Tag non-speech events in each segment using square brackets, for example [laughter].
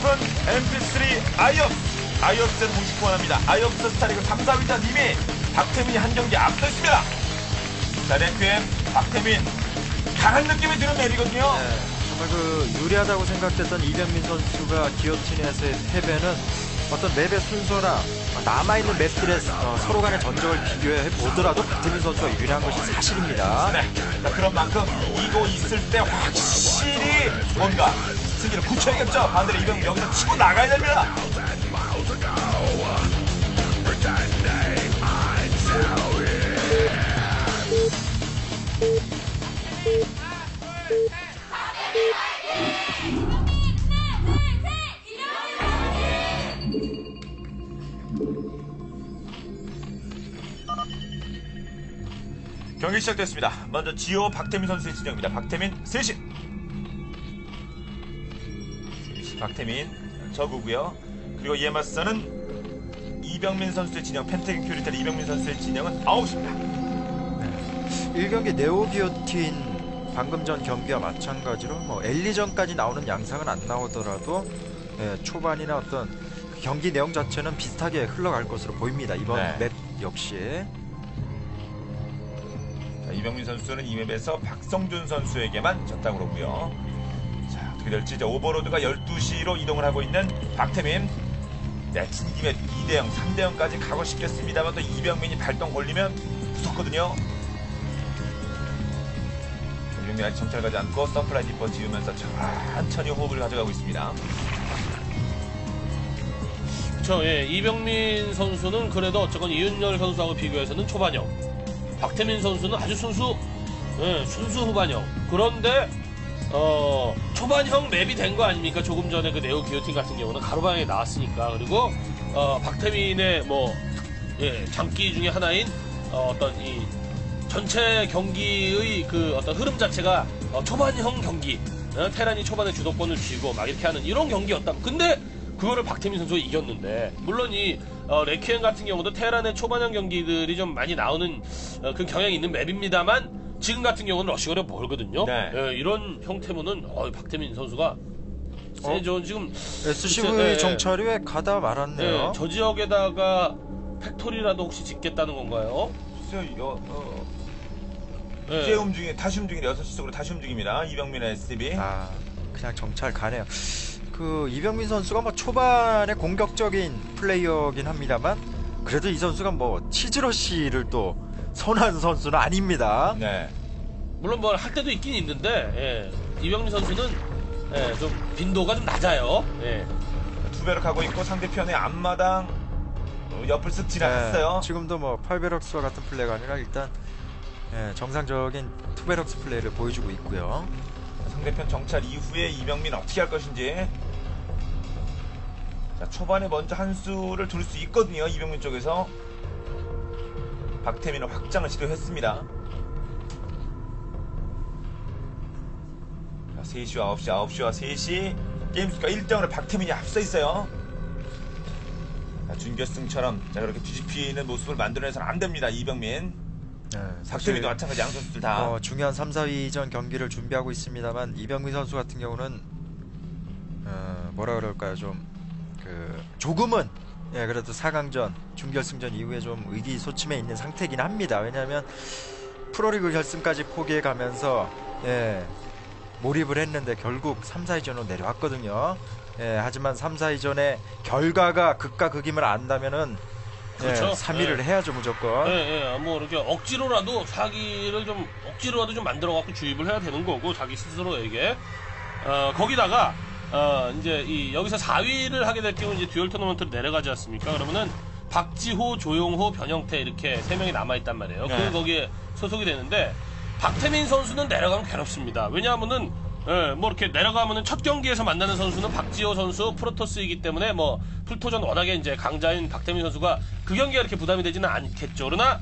싶은 MP3 아이옵 아이옵스는 공식 후원합니다. 아이옵스 스타리그 3, 4위자 님이 박태민이 한 경기 앞서 있습니다. 자, 레퀴엠 박태민 강한 느낌이 드는 맵이거든요. 네, 정말 그 유리하다고 생각됐던 이병민 선수가 기어틴에서의 패배는 어떤 맵의 순서나 남아있는 맵들의 어, 서로 간의 전적을 비교해 보더라도 박태민 선수가 유리한 것이 사실입니다. 네. 자, 그런 만큼 이고 있을 때 확실히 뭔가 승기를 굳혀야겠죠. 반대로 이병민 여기서 치고 나가야 됩니다. 경기 시작됐습니다. 먼저 지호 박태민 선수의 진영입니다. 박태민 셋이 박태민 저구고요. 그리고 이에 맞서는 이병민 선수의 진영 펜테긴 큐리텔 이병민 선수의 진영은 9시입니다. 1경기 네오 기어틴 방금 전 경기와 마찬가지로 뭐 엘리전까지 나오는 양상은 안 나오더라도 예, 초반이나 어떤 그 경기 내용 자체는 비슷하게 흘러갈 것으로 보입니다. 이번 네. 맵 역시. 자, 이병민 선수는 이 맵에서 박성준 선수에게만 졌다고 그러고요. 자, 어떻게 될지 이제 오버로드가 12시로 이동을 하고 있는 박태민. 네, 진김에 2대0, 3대0까지 가고 싶겠습니다만 또 이병민이 발동 걸리면 무섭거든요. 이병민 아직 정찰 가지 않고 서플라이 디퍼 지으면서 천천히 호흡을 가져가고 있습니다. 그렇죠. 예. 이병민 선수는 그래도 어쨌건 이윤열 선수하고 비교해서는 초반형. 박태민 선수는 아주 순수, 예, 순수 후반형. 그런데 어, 초반형 맵이 된 거 아닙니까? 조금 전에 그 네오 기어틴 같은 경우는 가로방에 나왔으니까. 그리고 어, 박태민의 뭐 예, 장기 중에 하나인 어, 떤 이 전체 경기의 그 어떤 흐름 자체가 어, 초반형 경기. 어, 테란이 초반에 주도권을 쥐고 막 이렇게 하는 이런 경기였다. 근데 그거를 박태민 선수가 이겼는데 물론 이 어, 레퀴엠 같은 경우도 테란의 초반형 경기들이 좀 많이 나오는 어, 그 경향이 있는 맵입니다만 지금 같은 경우는 러시거려 멀거든요. 네. 예, 이런 형태면은 어, 박태민 선수가 세죠 지금 SCV 네. 정찰이 왜 가다 말았네요. 예, 저 지역에다가 팩토리라도 혹시 짓겠다는 건가요? 글쎄요, 이거, 어, 예. 이제 움직이, 다시 움직이네. 6시 쪽으로 다시 움직입니다. 이병민의 SCB. 아, 그냥 정찰 가네요. 그 이병민 선수가 뭐 초반에 공격적인 플레이어긴 합니다만 그래도 이 선수가 뭐 치즈러시를 또 선한 선수는 아닙니다. 네. 물론 뭐 할 때도 있긴 있는데 예, 이병민 선수는 예, 좀 빈도가 좀 낮아요. 예. 두 배로 가고 있고 상대편의 앞마당 어, 옆을 쓱 지나갔어요. 네, 지금도 뭐 팔베럭스와 같은 플레이가 아니라 일단 예, 정상적인 투베럭스 플레이를 보여주고 있고요. 상대편 정찰 이후에 이병민 어떻게 할 것인지. 자, 초반에 먼저 한 수를 둘 수 있거든요. 이병민 쪽에서. 박태민은 확장을 시도했습니다. 자, 3시와 9시, 9시와 3시. 게임수가 1등으로 박태민이 앞서 있어요. 자, 준결승처럼 자, 그렇게 뒤집히는 모습을 만들어내서는 안 됩니다. 이병민. 예, 박태민도 마찬가지 양 선수들 다. 어, 중요한 3, 4위전 경기를 준비하고 있습니다만 이병민 선수 같은 경우는 어, 뭐라 그럴까요 좀 그 조금은 예 그래도 4강전 준결승전 이후에 좀 의기소침해 있는 상태긴 합니다. 왜냐하면 프로리그 결승까지 포기해 가면서 예 몰입을 했는데 결국 3, 4위전으로 내려왔거든요. 예 하지만 3, 4위전의 결과가 극과 극임을 안다면은 그렇죠. 예, 3위를 예. 해야죠 무조건. 예, 예, 뭐 이렇게 억지로라도 사기를 좀 억지로라도 좀 만들어 갖고 주입을 해야 되는 거고 자기 스스로에게. 어, 거기다가 어, 이제 이 여기서 4위를 하게 될 경우 이제 듀얼 토너먼트로 내려가지 않습니까? 그러면은 박지호, 조용호, 변형태 이렇게 세 명이 남아 있단 말이에요. 네. 그 거기에 소속이 되는데 박태민 선수는 내려가면 괴롭습니다. 왜냐하면은 예, 뭐 이렇게 내려가면은 첫 경기에서 만나는 선수는 박지호 선수 프로토스이기 때문에 뭐 풀토전 워낙에 이제 강자인 박태민 선수가 그 경기가 이렇게 부담이 되지는 않겠죠. 그러나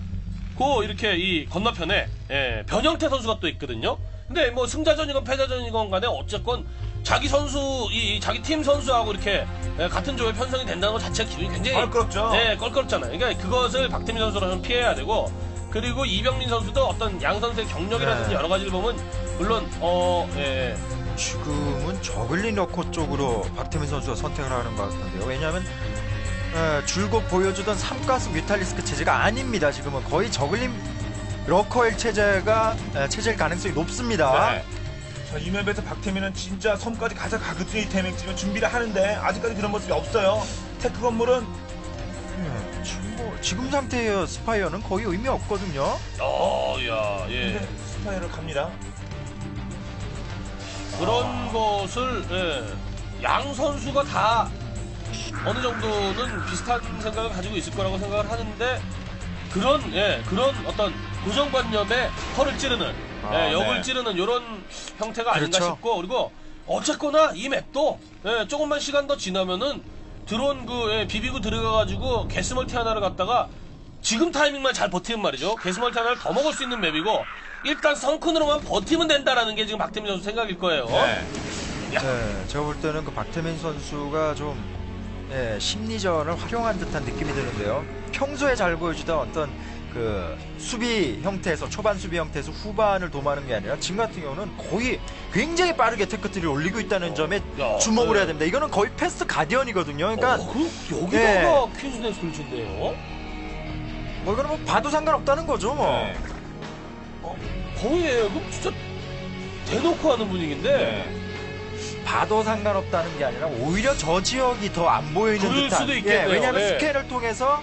고 이렇게 이 건너편에 예, 변형태 선수가 또 있거든요. 근데 뭐 승자전이건 패자전이건 간에 어쨌건 자기 선수 이, 이 자기 팀 선수하고 이렇게 예, 같은 조에 편성이 된다는 것 자체가 기분이 굉장히 껄끄럽죠. 네, 껄끄럽잖아요. 그러니까 그것을 박태민 선수라면 피해야 되고 그리고 이병민 선수도 어떤 양 선수의 경력이라든지 네. 여러 가지를 보면 물론 어 예, 지금은 저글링 러커 쪽으로 박태민 선수가 선택을 하는 것 같은데요. 왜냐하면 에, 줄곧 보여주던 삼가스 뮤탈리스크 체제가 아닙니다. 지금은 거의 저글링 러커일 체제가 에, 체제일 가능성이 높습니다. 네. 자, 이 맵에서 박태민은 진짜 섬까지 가져가거든요. 이 태밍 준비를 하는데 아직까지 그런 모습이 없어요. 테크 건물은 예, 지금, 뭐, 지금 상태의 스파이어는 거의 의미 없거든요. 어, 야, 예. 근데 스파이를 갑니다. 그런 것을 예, 양 선수가 다 어느 정도는 비슷한 생각을 가지고 있을 거라고 생각을 하는데 그런 예, 그런 어떤 고정관념에 허를 찌르는 아, 예, 역을 네. 찌르는 이런 형태가 아닌가 그렇죠. 싶고 그리고 어쨌거나 이 맵도 예, 조금만 시간 더 지나면은 드론 그 예, 비비고 들어가가지고 게스멀티 하나를 갖다가 지금 타이밍만 잘 버티면 말이죠. 게스멀티 하나를 더 먹을 수 있는 맵이고 일단 성큰으로만 버티면 된다라는 게 지금 박태민 선수 생각일 거예요. 네. 네, 제가 볼 때는 그 박태민 선수가 좀 예, 심리전을 활용한 듯한 느낌이 드는데요. 평소에 잘 보여주던 어떤 그 수비 형태에서 초반 수비 형태에서 후반을 도모하는 게 아니라 지금 같은 경우는 거의 굉장히 빠르게 테크트리를 올리고 있다는 점에 야, 주목을 네. 해야 됩니다. 이거는 거의 패스트 가디언이거든요. 그러니까 어, 그 여기다가 퀸즈네스를 준대요. 뭐 이거는 뭐 봐도 상관없다는 거죠. 뭐. 네. 거의 그 진짜 대놓고 하는 분위기인데 네. 봐도 상관없다는 게 아니라 오히려 저 지역이 더 안 보이는 듯한 수도 있겠네요. 예, 왜냐하면 예. 스캔을 통해서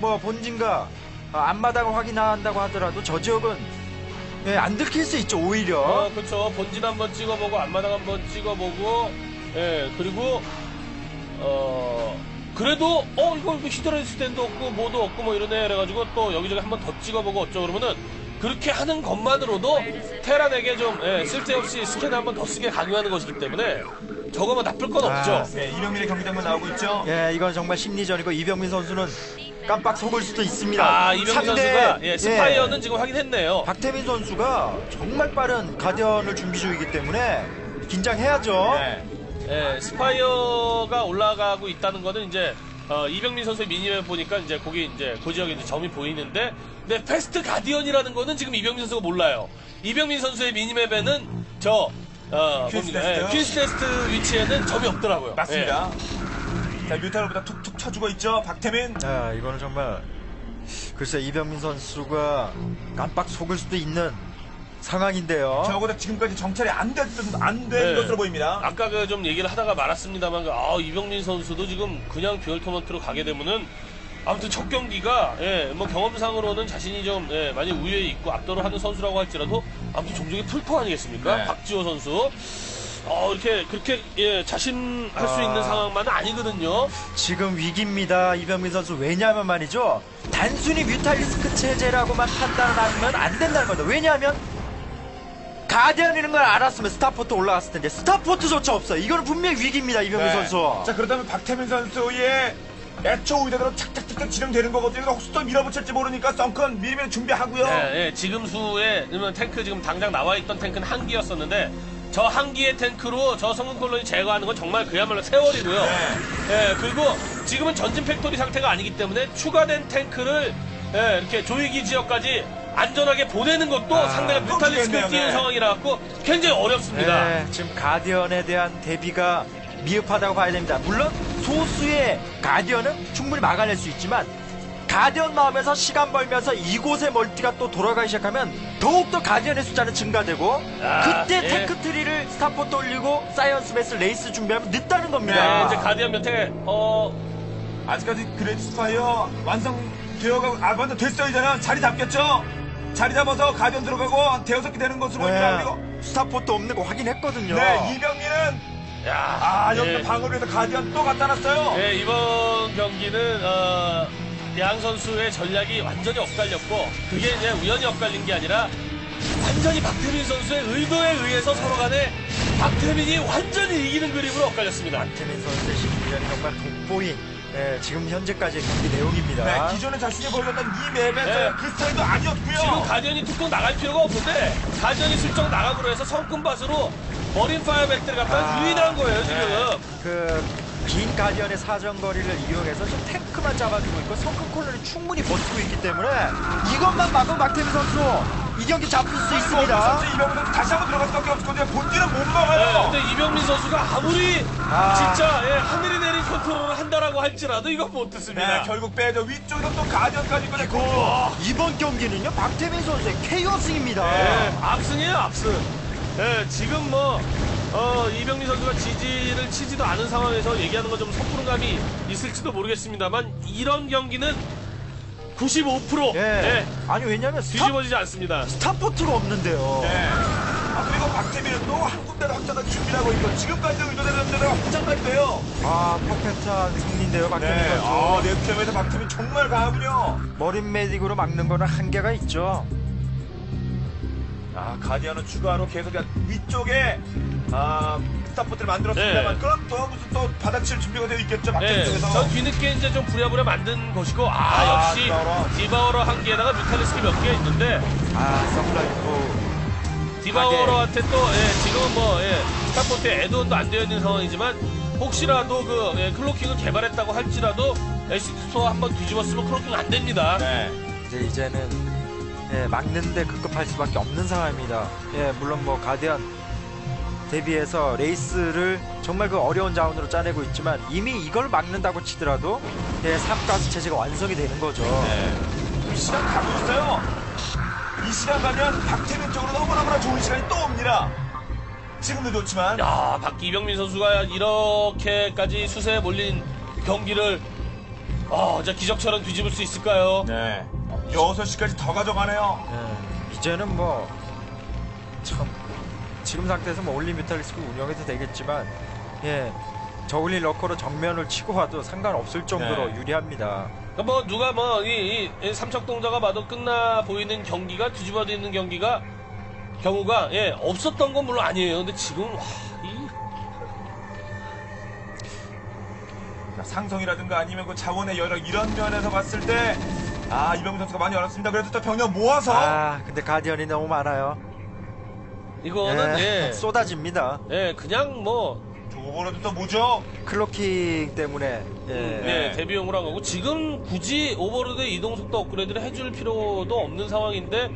뭐 본진과 아, 앞마당을 확인한다고 하더라도 저 지역은 예, 안 들킬 수 있죠 오히려 어, 그렇죠. 본진 한번 찍어보고 앞마당 한번 찍어보고 예 그리고 어 그래도 어 이거 히드라이스 스탠드 없고 뭐도 없고 뭐 이러네 그래가지고 또 여기저기 한번 더 찍어보고 어쩌고 그러면은 그렇게 하는 것만으로도 테란에게 좀 예, 쓸데없이 스캔 한번 더 쓰게 강요하는 것이기 때문에 저거 뭐 나쁠 건 아, 없죠. 네, 이병민의 경기장만 나오고 있죠. 예 이건 정말 심리전이고 이병민 선수는 깜빡 속을 수도 있습니다 아 이병민 상대, 선수가 예, 스파이어는 예, 지금 확인했네요. 박태민 선수가 정말 빠른 가디언을 준비 중이기 때문에 긴장해야죠 네. 예, 스파이어가 올라가고 있다는 거는 이제 어, 이병민 선수의 미니맵 보니까 이제 거기 이제 그 지역에 이제 점이 보이는데 근데 패스트 가디언이라는 거는 지금 이병민 선수가 몰라요. 이병민 선수의 미니맵에는 저 어, 퀸스 뭡니까? 예, 퀸스 네스트 위치에는 점이 없더라고요. 맞습니다. 자, 뮤탈보다 툭툭 쳐주고 있죠. 박태민. 아, 이거는 정말 글쎄 이병민 선수가 깜빡 속을 수도 있는 상황인데요. 저보다 지금까지 정찰이 안 됐던 안된 네. 것으로 보입니다. 예. 아까 그 좀 얘기를 하다가 말았습니다만 그, 아, 이병민 선수도 지금 그냥 듀얼 토너트로 가게 되면은 아무튼 첫 경기가 예, 뭐 경험상으로는 자신이 좀 예, 많이 우위에 있고 압도를 하는 선수라고 할지라도 아무튼 종종의 풀포 아니겠습니까? 네. 박지호 선수. 어, 이렇게 그렇게 예, 자신 할 수 아. 있는 상황만은 아니거든요. 지금 위기입니다. 이병민 선수 왜냐하면 말이죠. 단순히 뮤탈리스크 체제라고만 판단하면 안 된다는 겁니다. 왜냐하면 가디언이라는 걸 알았으면 스타포트 올라갔을 텐데 스타포트조차 없어요. 이거는 분명히 위기입니다. 이병민 네. 선수. 자, 그렇다면 박태민 선수의 애초 우대대로 착착착착 진행되는 거거든요. 혹시 또 밀어붙일지 모르니까 썬큰 미리미리 준비하고요. 예, 예, 지금 수에 그러면 탱크 지금 당장 나와 있던 탱크는 한 기였었는데 저 한 기의 탱크로 저 성군 콜로니 제거하는 건 정말 그야말로 세월이고요. 네. 예, 그리고 지금은 전진 팩토리 상태가 아니기 때문에 추가된 탱크를 예, 이렇게 조이기 지역까지 안전하게 보내는 것도 아, 상대가 또 뮤탈리스크에 죽겠네요, 뛰는 네. 상황이라 갖고 굉장히 어렵습니다. 네, 지금 가디언에 대한 대비가 미흡하다고 봐야 됩니다. 물론 소수의 가디언은 충분히 막아낼 수 있지만 가디언 나오면서 시간 벌면서 이곳의 멀티가 또 돌아가기 시작하면 더욱더 가디언의 숫자는 증가되고 아, 그때 예. 테크트리를 스타포트 올리고 사이언스 베스 레이스 준비하면 늦다는 네, 겁니다. 이제 가디언 몇에 어 아직까지 그레이트 스파이어 완성 되어가고, 아, 완전 됐어요, 이제는. 자리 잡겠죠? 자리 잡아서 가디언 들어가고 대여섯 개 되는 것으로 보입니다. 그리고, 네, 스타포트 없는 거 확인했거든요. 네, 이병민은, 야, 아, 여기 예. 방어를 위해서 가디언 또 갖다 놨어요. 네, 이번 경기는 어, 양 선수의 전략이 완전히 엇갈렸고 그게 이제 우연히 엇갈린 게 아니라 완전히 박태민 선수의 의도에 의해서 서로 간에 박태민이 완전히 이기는 그림으로 엇갈렸습니다. 박태민 선수의 심리전이 정말 돋보인 예, 지금 현재까지의 경기 내용입니다. 네, 기존에 자신이 보여줬던 이 맵에서 네. 그 스타일도 아니었고요. 지금 가디언이 툭툭 나갈 필요가 없는데 가디언이 슬쩍 나가고 해서 성큼밭으로 머린 파이어백들을 갖다 아, 유인한 거예요 지금. 네. 그 긴 가디언의 사정거리를 이용해서 지금 탱크만 잡아주고 있고 성큰 콜론이 충분히 버티고 있기 때문에 이것만 막으면 박태민 선수 이 경기 잡을 수 선수 있습니다. 이병민 선수 다시 한번 들어갈 수밖에 없을 건데 본질은 못 예, 막아요. 근데 이병민 선수가 아무리 아. 진짜 예, 하늘이 내린 컨트롤을 한다라고 할지라도 이건 못 듣습니다. 네, 결국 빼죠. 위쪽에서 또 가디언까지 꺼냈고. 이번 경기는요 박태민 선수의 KO 승입니다. 예, 압승이에요, 압승. 예, 지금 뭐, 어, 이병민 선수가 지지를 치지도 않은 상황에서 얘기하는 건 좀 섣부른 감이 있을지도 모르겠습니다만, 이런 경기는 95% 예. 예, 아니 왜냐면 스타, 뒤집어지지 않습니다. 스타포트가 없는데요. 네. 아, 그리고 박태민은 또 한 군데로 확장을 준비하고 있고 지금까지 의도되는 대로 확장까지 돼요. 아 퍼펙트한 승리인데요 박태민 네. 선수. 아, 넥점에서 박태민 정말 강하군요. 머린 메딕으로 막는 거는 한계가 있죠. 아, 가디언은 추가로 계속 위쪽에 아, 스타포트를 만들었습니다만 네. 그럼 또 무슨 또 받아칠 준비가 되어 있겠죠. 예, 쪽에서. 전 뒤늦게 이제 좀 부랴부랴 만든 것이고, 아, 아, 역시 디바우러. 디바우러 한 개에다가 뮤탈리스크 몇 개가 있는데, 아 서플라이프 디바우러한테 또 예, 지금은 뭐 예, 스타포트에 애드온도 안 되어 있는 상황이지만 혹시라도 그 예, 클로킹을 개발했다고 할지라도 에시드 스토어 한번 뒤집었으면 클로킹 안 됩니다. 네. 이제 이제는 예, 막는데 급급할 수밖에 없는 상황입니다. 예, 물론 뭐 가디언 대비해서 레이스를 정말 그 어려운 자원으로 짜내고 있지만 이미 이걸 막는다고 치더라도 예, 삼가스 체제가 완성이 되는 거죠. 네. 이 시간 가고 있어요. 이 시간 가면 박태민 쪽으로 너무너무나 좋은 시간이 또 옵니다. 지금도 좋지만. 야, 박이병민 선수가 이렇게까지 수세에 몰린 경기를 아, 진짜 기적처럼 뒤집을 수 있을까요? 네. 6시까지 더 가져가네요. 예, 이제는 뭐 참 지금 상태에서 뭐 올린 뮤탈리스크 운영해도 되겠지만 예, 저울린 러커로 정면을 치고 와도 상관없을 정도로 네. 유리합니다. 그러니까 뭐 누가 뭐이 이, 삼척동자가 봐도 끝나 보이는 경기가 뒤집어지는 경기가 경우가 예 없었던 건 물론 아니에요. 근데 지금 와, 이 자, 상성이라든가 아니면 그 자원의 여력 이런 면에서 봤을 때, 아, 이병민 선수가 많이 어렵습니다. 그래도 또 병력 모아서. 아, 근데 가디언이 너무 많아요. 이거는 예, 예, [laughs] 쏟아집니다. 예 그냥 뭐 저거라도 또 뭐죠? 클로킹 때문에 예. 네. 예, 데뷔용으로 한 거고 지금 굳이 오버로드 이동 속도 업그레이드를 해줄 필요도 없는 상황인데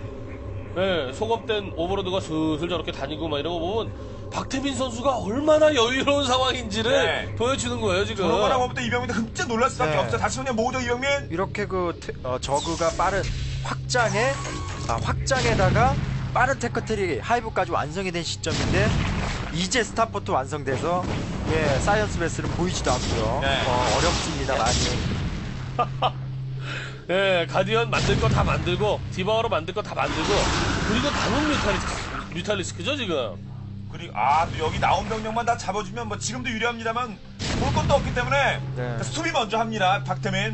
예, 소급된 오버로드가 슬슬 저렇게 다니고 막 이런 거 보면 박태민 선수가 얼마나 여유로운 상황인지를 네. 보여주는 거예요 지금. 저런 거나 보면 또 이병민도 흠쩍 놀랄 수밖에 네. 없어요. 다시 한번 모으죠, 이병민. 이렇게 그 테- 어, 저그가 빠른 확장에 아, 확장에다가 빠른 테크트리 하이브까지 완성이 된 시점인데 이제 스타포트 완성돼서 예, 사이언스 베스는 보이지도 않고요. 네. 어, 어렵습니다 많이. [laughs] 예, 가디언 만들 거 다 만들고 디바우로 만들 거 다 만들고 그리고 남은 뮤탈리스크, 뮤탈리스크죠 지금. 그리고, 아, 또 여기 나온 병력만 다 잡아주면 뭐 지금도 유리합니다만, 볼 것도 없기 때문에, 네. 수비 먼저 합니다, 박태민.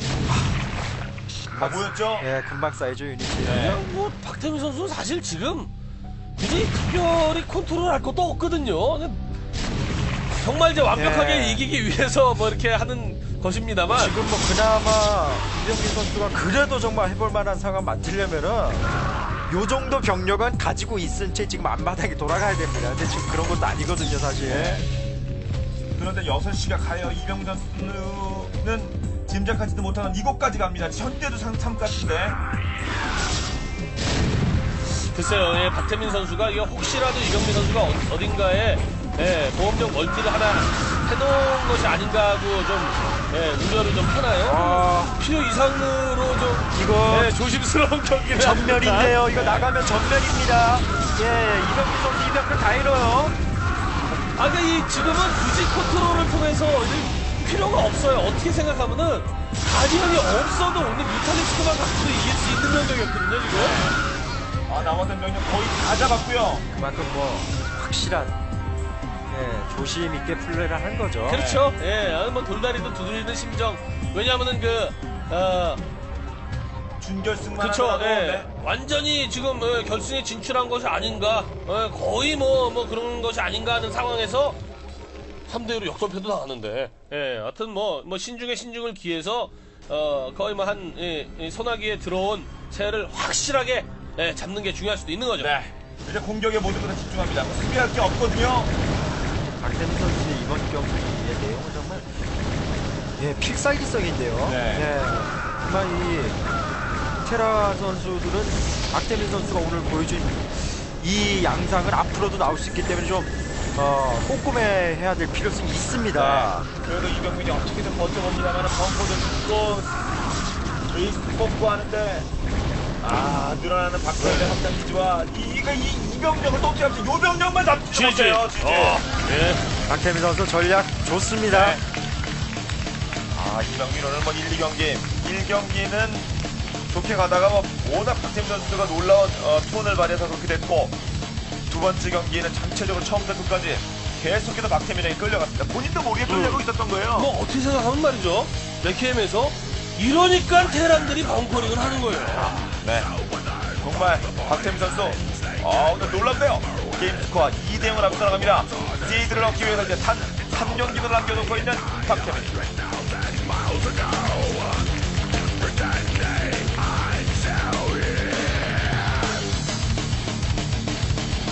다 보였죠? 예, 금방 쌓이죠 유닛이. 네. 뭐 박태민 선수는 사실 지금 굳이 특별히 컨트롤할 것도 없거든요. 그냥 정말 이제 완벽하게 예. 이기기 위해서 뭐 이렇게 하는 것입니다만 지금 뭐 그나마 이병민 선수가 그래도 정말 해볼 만한 상황 만들려면은 요 정도 병력은 가지고 있은 채 지금 앞마당에 돌아가야 됩니다. 근데 지금 그런 것도 아니거든요 사실. 네. 그런데 6시가 가요. 이병민 선수는 짐작하지도 못하는 이곳까지 갑니다. 현재도 상 3까지인데. 글쎄요, 예, 박태민 선수가 이거 혹시라도 이경민 선수가 어- 어딘가에 예, 보험용 멀티를 하나 해놓은 것이 아닌가 하고 좀 예, 우려를 좀 하나요? 아. 필요 이상으로 좀 이거 예, 조심스러운 경기를 전멸인데요. 이거 나가면 전멸입니다. 예, 이병민 선수 이병민 다 잃어요. 아, 그러니까 이 지금은 굳이 컨트롤을 통해서 이제 필요가 없어요. 어떻게 생각하면은 가디언이 없어도 오늘 뮤탈리스크만 갖고도 이길 수 있는 면적이었거든요, 지금. 아, 나머지 병력 거의 다 잡았고요. 그만큼 뭐 확실한 예, 조심 있게 플레이를 하는 거죠. 그렇죠. 예, 아, 뭐 돌다리도 두드리는 심정. 왜냐하면은 그, 어, 준결승만 그쵸. 하더라도, 예. 네. 완전히 지금 예, 결승에 진출한 것이 아닌가. 예, 거의 뭐, 뭐 그런 것이 아닌가 하는 상황에서 3대 1로 역전패도 나왔는데. 예, 하여튼 뭐, 뭐 신중에 신중을 기해서 어, 거의 뭐 한, 예, 이 소나기에 들어온 새를 확실하게 예, 잡는 게 중요할 수도 있는 거죠. 네. 이제 공격에 모두 다 집중합니다. 수비할 게 없거든요. 박태민 선수의 이번 경기의 내용은 정말 예, 필살기성인데요. 네. 예, 정말 이 테라 선수들은 박태민 선수가 오늘 보여준 이 양상은 앞으로도 나올 수 있기 때문에 좀 어, 꼼꼼해야 될 필요성이 있습니다. 그래도 이병민이 어떻게든 버텨봅니다만 벙커도 또 베이스 뽑고 하는데 아 늘어나는 박서현의 확장 기지와 이거 이 이 병력을 또 없이 요 병력만 잡지 지지. 못해요 지지. 어, 예. 박태민 선수 전략 좋습니다. 네. 아 이병민 오늘 뭐 1, 2경기 1경기는 좋게 가다가 뭐 워낙 박태민 선수가 놀라운 어, 톤을 발휘해서 그렇게 됐고 두 번째 경기는 전체적으로 처음부터 끝까지 계속해서 박태민에게 끌려갔습니다. 본인도 모르게 끌려고 있었던 거예요. 뭐 어떻게 생각하면 말이죠. 레케엠에서 이러니까 테란들이 바운커링을 하는 거예요. 네. 정말 박태민 선수 아, 오늘 놀랍네요. 게임 스코어 2대 0을 앞서 나갑니다. 제이드를 얻기 위해서 이제 단 3경기만 남겨놓고 있는 박태민.